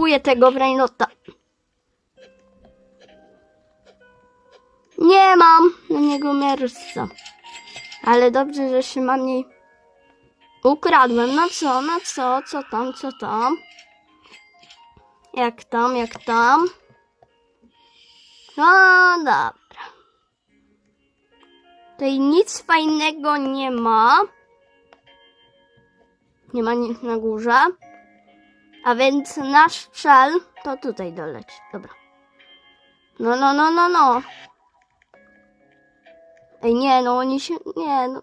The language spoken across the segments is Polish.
kupuję tego Brainota. Nie mam na niego miejsca. Ale dobrze, że się mam niej ukradłem. No co, no co, co tam, co tam? Jak tam, jak tam? No dobra. Tutaj nic fajnego nie ma. Nie ma nic na górze. A więc nasz cel to tutaj doleci. Dobra. No, no, no, no, no. Ej, nie, no oni się... Nie, no.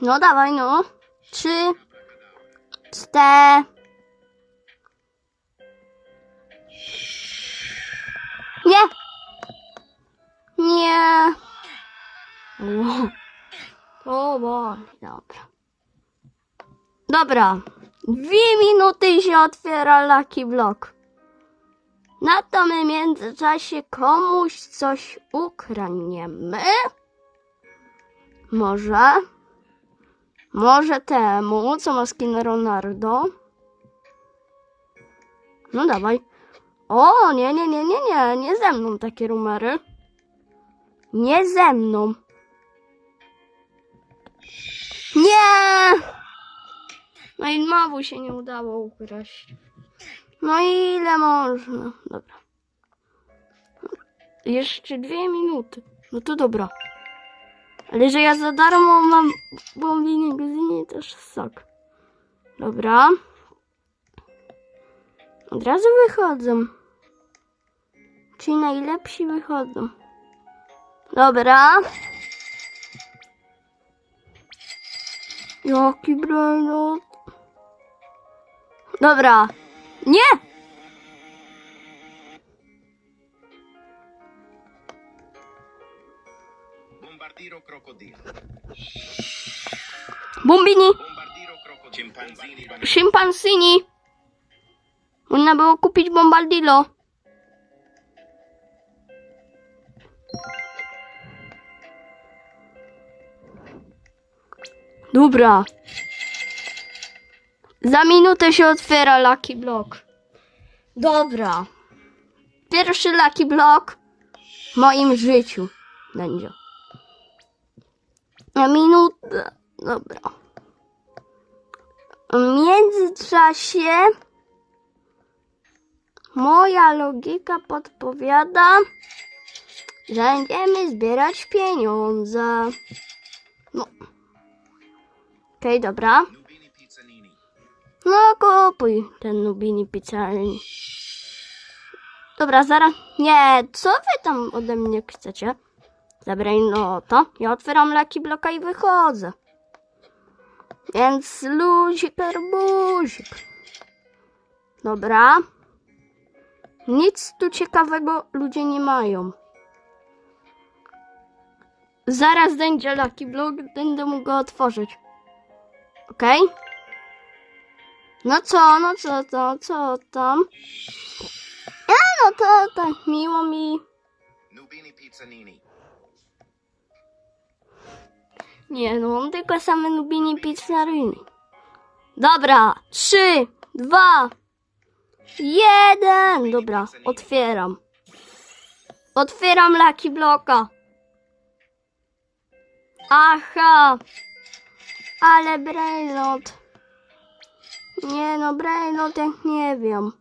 No dawaj, no. Trzy. Cztery. Nie. Nie. O, o bo, dobra. Dobra. Dwie minuty się otwiera Lucky Block. Na to my w międzyczasie komuś coś ukradniemy. Może. Może temu, co ma skin Ronaldo. No dawaj. O, nie, nie, nie, nie, nie, nie ze mną takie rumery. Nie ze mną. Nie! No i znowu się nie udało ukraść. No i ile można? Dobra. Jeszcze dwie minuty. No to dobra. Ale że ja za darmo mam bombinie godzinie też sok. Dobra. Od razu wychodzę. Ci najlepsi wychodzą. Dobra. Jaki brainot. Dobra. Nie! Bombardiro. Scimpanzini banani. Szympansini. Można było kupić bombardilo. Dobra. Za minutę się otwiera Lucky Block. Dobra. Pierwszy Lucky Block w moim życiu będzie. Na minutę. Dobra. W międzyczasie moja logika podpowiada, że będziemy zbierać pieniądze. No. Okej, dobra. No kupuj ten Nubini Pizzalni. Dobra, zaraz. Nie, co wy tam ode mnie chcecie? Zabraj no to. Ja otwieram Lucky Bloka i wychodzę. Więc luzik, arbuzik. Dobra. Nic tu ciekawego ludzie nie mają. Zaraz będzie Lucky Block, będę mógł go otworzyć. Okej? No co, no co to, co tam? A no to tak miło mi. Nubini pizzanini. Nie no, mam tylko same Nubini Pizzarini. Dobra, trzy, dwa, jeden. Dobra, otwieram. Otwieram Lucky Bloka. Aha, ale Brainot. Nie no, Brainot jak nie wiem.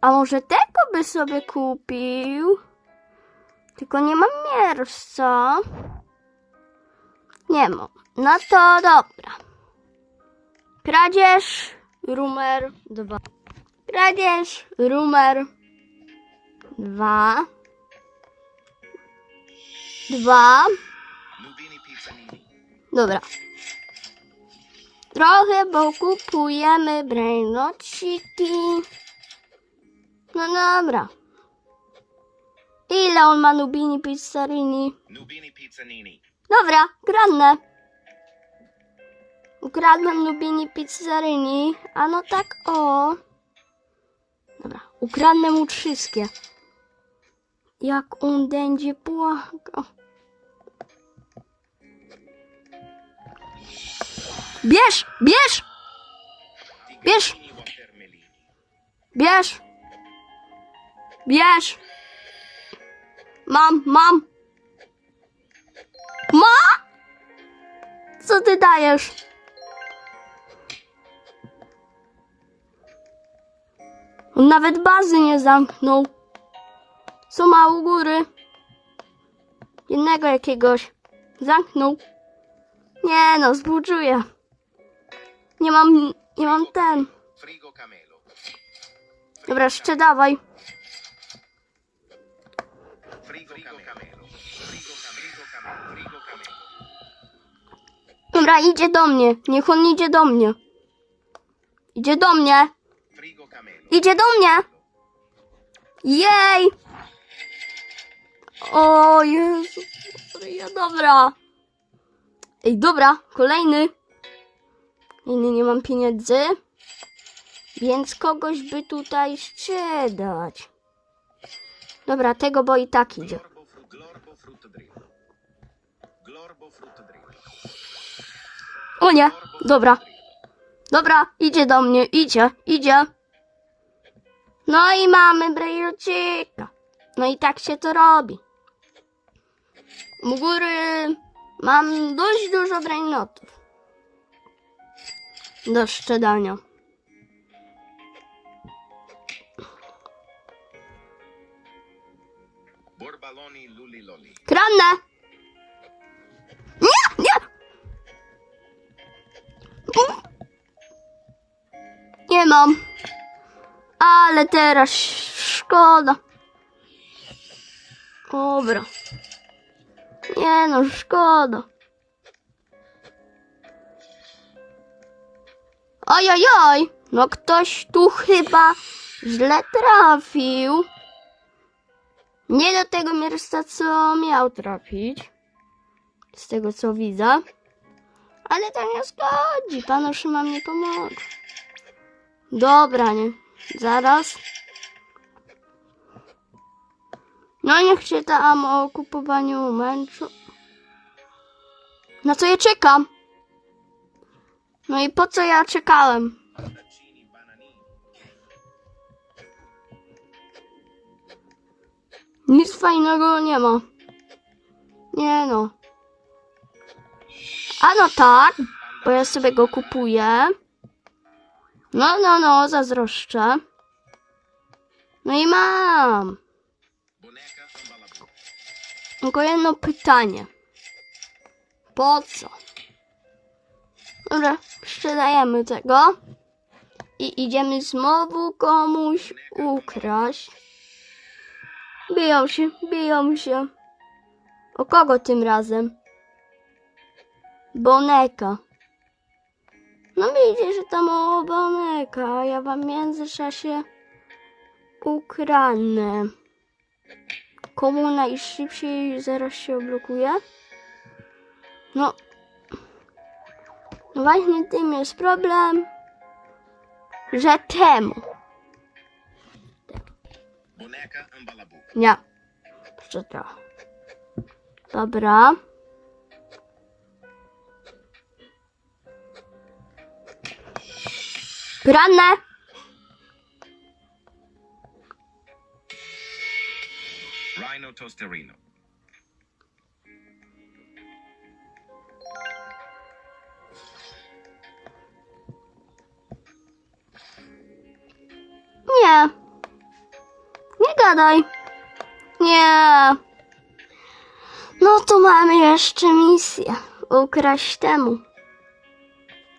A może tego by sobie kupił? Tylko nie mam miejsca. Nie ma. No to dobra. Kradzież numer dwa. Kradzież numer dwa. Dwa. Dobra. Trochę, bo kupujemy brainociki. No dobra. Ile on ma Nubini Pizzarini? Nubini pizzanini. Dobra, kradnę. Ukradłem Lubini Pizzarini, a no tak o. Dobra, ukradnę mu wszystkie. Jak on będzie płakał. Bierz, bierz! Water Bierz! Bierz! Mam, mam! Ma! Co ty dajesz? On nawet bazy nie zamknął. Co ma u góry? Jednego jakiegoś. Zamknął. Nie no, zbuczuję. Nie mam, nie mam ten. Dobra, jeszcze dawaj. Dobra, idzie do mnie. Niech on idzie do mnie. Idzie do mnie. Idzie do mnie. Jej! O Jezu. Maria, Dobra. Ej, dobra, kolejny. Inny nie mam pieniędzy. Więc kogoś by tutaj sprzedać. Dobra, tego bo i tak idzie. O nie, dobra. Dobra, idzie do mnie, idzie, idzie. No i mamy brejocika. No i tak się to robi. U góry mam dość dużo brainotów. Do szczedania. Kranę! Nie, nie! Nie mam. Ale teraz szkoda. Dobra. Nie no, szkoda. Ojojoj, no ktoś tu chyba źle trafił. Nie do tego miejsca, co miał trafić. Z tego, co widzę. Ale to nie szkodzi. Panu Szyma mnie pomoże. Dobra, nie. Zaraz. No niech się tam o kupowaniu męczą. Na co ja czekam? No i po co ja czekałem? Nic fajnego nie ma. Nie no. A no tak, bo ja sobie go kupuję. No, no, no, zazdroszczę. No i mam. Tylko jedno pytanie. Po co? Dobra, sprzedajemy tego. I idziemy znowu komuś ukraść. Biją się, biją się. O kogo tym razem? Boneka. No widzicie, że tam o Boneka, ja wam w międzyczasie ukradnę. Komu najszybciej zaraz się oblokuje? No. No właśnie tym jest problem, że temu. Nie. Jeszcze trochę. Dobra. Grane. Rhino tosterino. Nie. Nie gadaj. Nie. No to mamy jeszcze misję. Ukraść temu.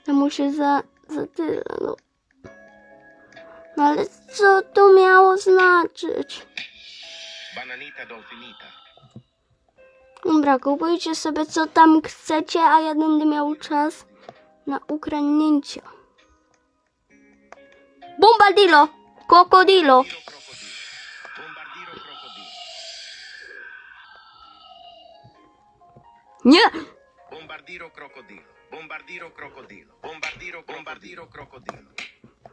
Temu się za, za tyle, no. No ale co to miało znaczyć? Bananita dolfinita. Dobra, kupujcie sobie co tam chcecie, a ja będę miał czas na ukradnięcia. Bombardilo! Krokodilo! Nie! Bombardiro crocodilo. Bombardiro crocodilo. Bombardiro bombardiro crocodilo.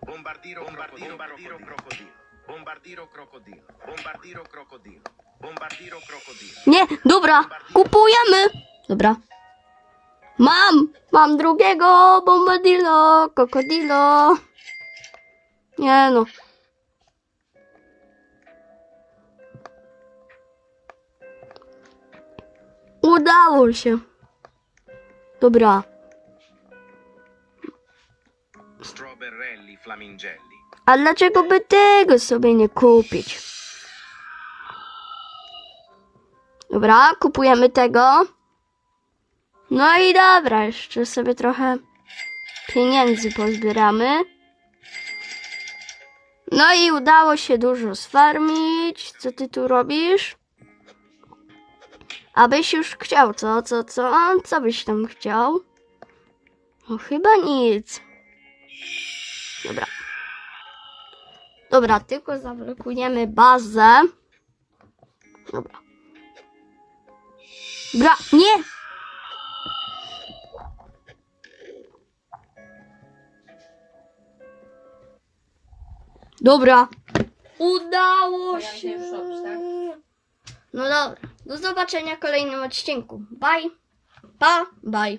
Bombardiro bombardiro bombardiro crocodilo. Bombardiro crocodilo. Bombardiro crocodilo. Bombardiro crocodilo. Nie, dobra, kupujemy. Dobra. Mam, mam drugiego bombadillo, krokodilo. Nie no. Udało się. Dobra. A dlaczego by tego sobie nie kupić? Dobra, kupujemy tego. No i dobra, jeszcze sobie trochę pieniędzy pozbieramy. No i udało się dużo sfarmić. Co ty tu robisz? Abyś już chciał, co, co, co? Co byś tam chciał? No chyba nic. Dobra. Dobra, tylko zablokujemy bazę. Dobra. Bra, nie! Dobra. Udało się? No dobra. Do zobaczenia w kolejnym odcinku. Bye. Pa, bye.